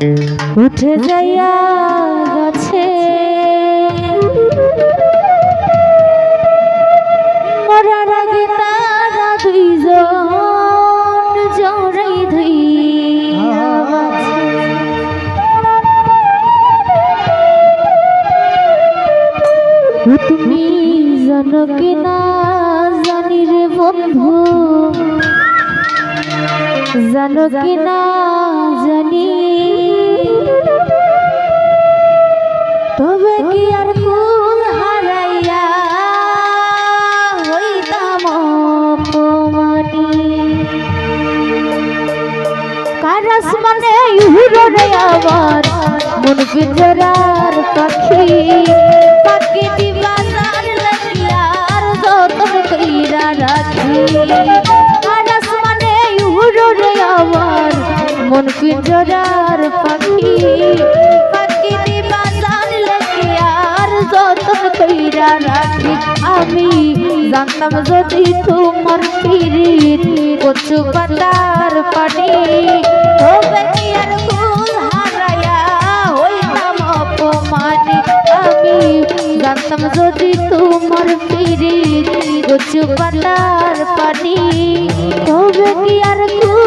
উঠে যাইয়া গেছে। মরার আগে তারা দুইজন ধইয়া তুমি জানো কি না জানি রে বন্ধু। জানো কি না জানি তবে কি আর কুল হারাইয়া হইতাম অপমানি? কারাস মানে ইহুরো রে আমার মন পিঞ্জরার পাখি? পাখি দিবাজার লাগিয়ার যতন কইরা রাখি। কারাস মানে ইহুরো রে আমার মন পাখি পাখি? রাখি আমি জানতাম যদি তোমার পিরিত কচু পাতার পানি তবে কি আর ফুল হারাইয়া হইতাম অপমানি? আমি জানতাম যদি তোমার পিরিত কচু পাতার পানি তবে কি আর ফুল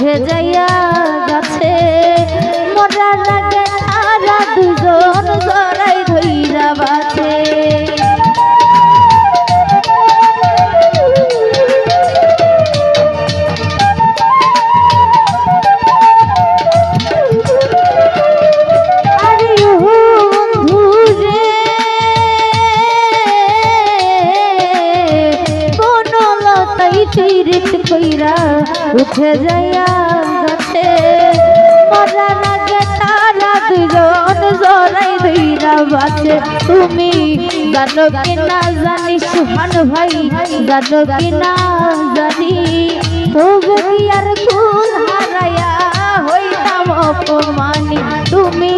উঠে উঠে যাইয়া গাছে মরার আগে তারা দুজন জড়াই ধইরা বাছে তুমি জানো কি না জানি, সুহান ভাই, জানো কি না জানি। তবে কি আর কুল হারাইয়া হইতাম অপমানি? তুমি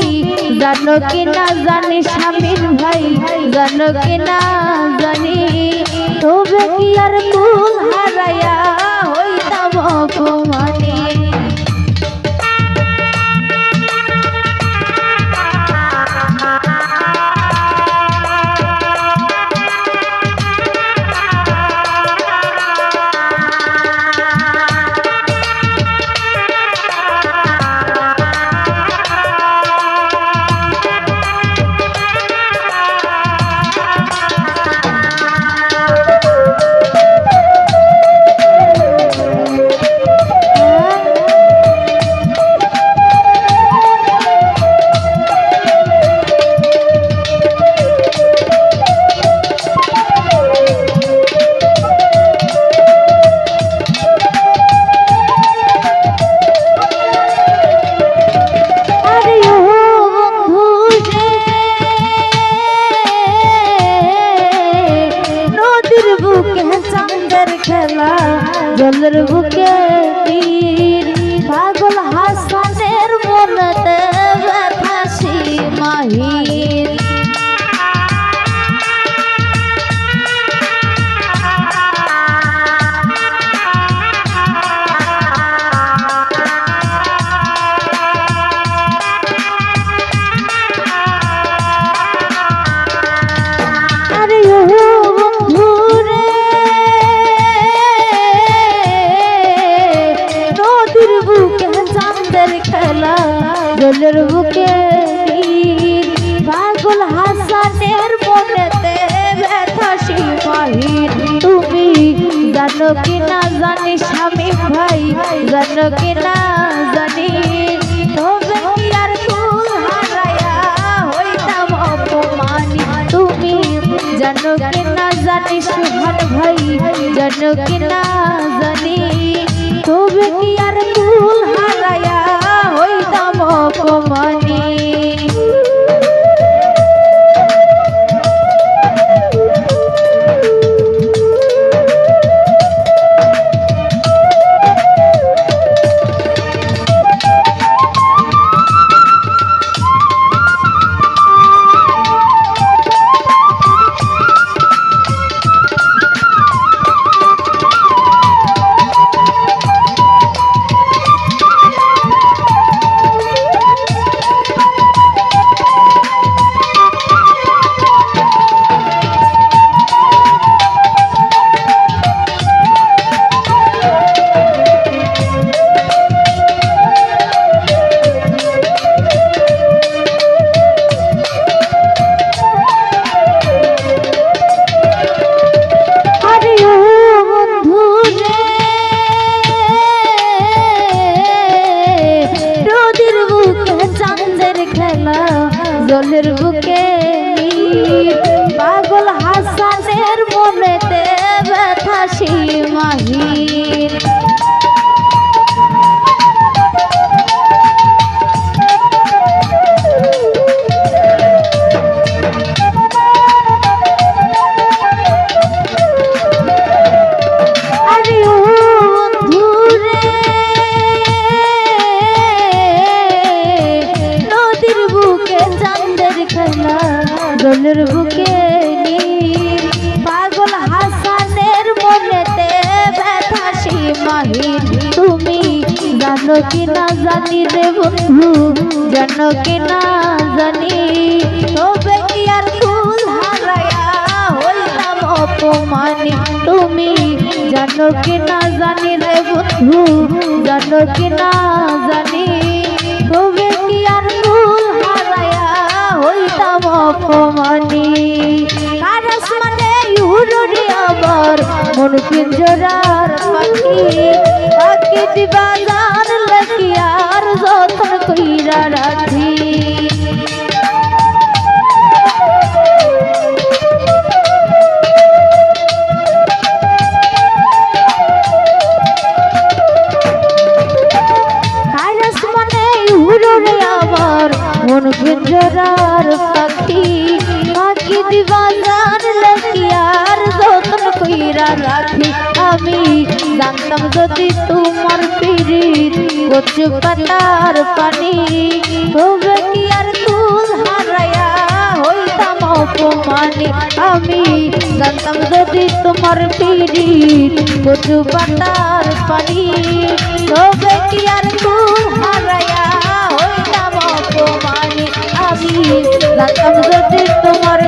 জানো কি না জানি স্বামীর ভাই, জানো কি না জানি। তবে কি আর কুল হারাইয়া কি না জানি স্বামী ভাই, জানো কি না জানি। তবে তুমি জানো না জানি সুহান ভাই, জানো না জানি। তবে কি আর কুল হারায়া হইতাম অপমানি। নীল। পাগল হাসানের মনেতে ব্যথা সীমাহীন কি না জানি রে বন্ধু জানো কি না জানি তবে কি আর ফুল হারায়া অপমানি তুমি জানো কি না জানি রে বন্ধু জানো কি না জানি তবে কি আর ফুল হারায়া হইতাম অপমানি মানে আবার মন পিঞ্জরার পাখি। পাখি দিবাজার লকিয়ার যতন কইরা রাখি। মানে পিঞ্জরার পাখি। পাখি লকিয়ার যতন কইরা রাখি, আমি জানতাম যদি তোমার পিরিত কচু পাতার পানি, তবে কি আর তুল হারায়া হইতাম অপমানি? আমি জানতাম যদি তোমার পিরিত কচু পাতার পানি, তবে কি আর তুল হারায়া হইতাম অপমানি? আমি জানতাম যদি তোমার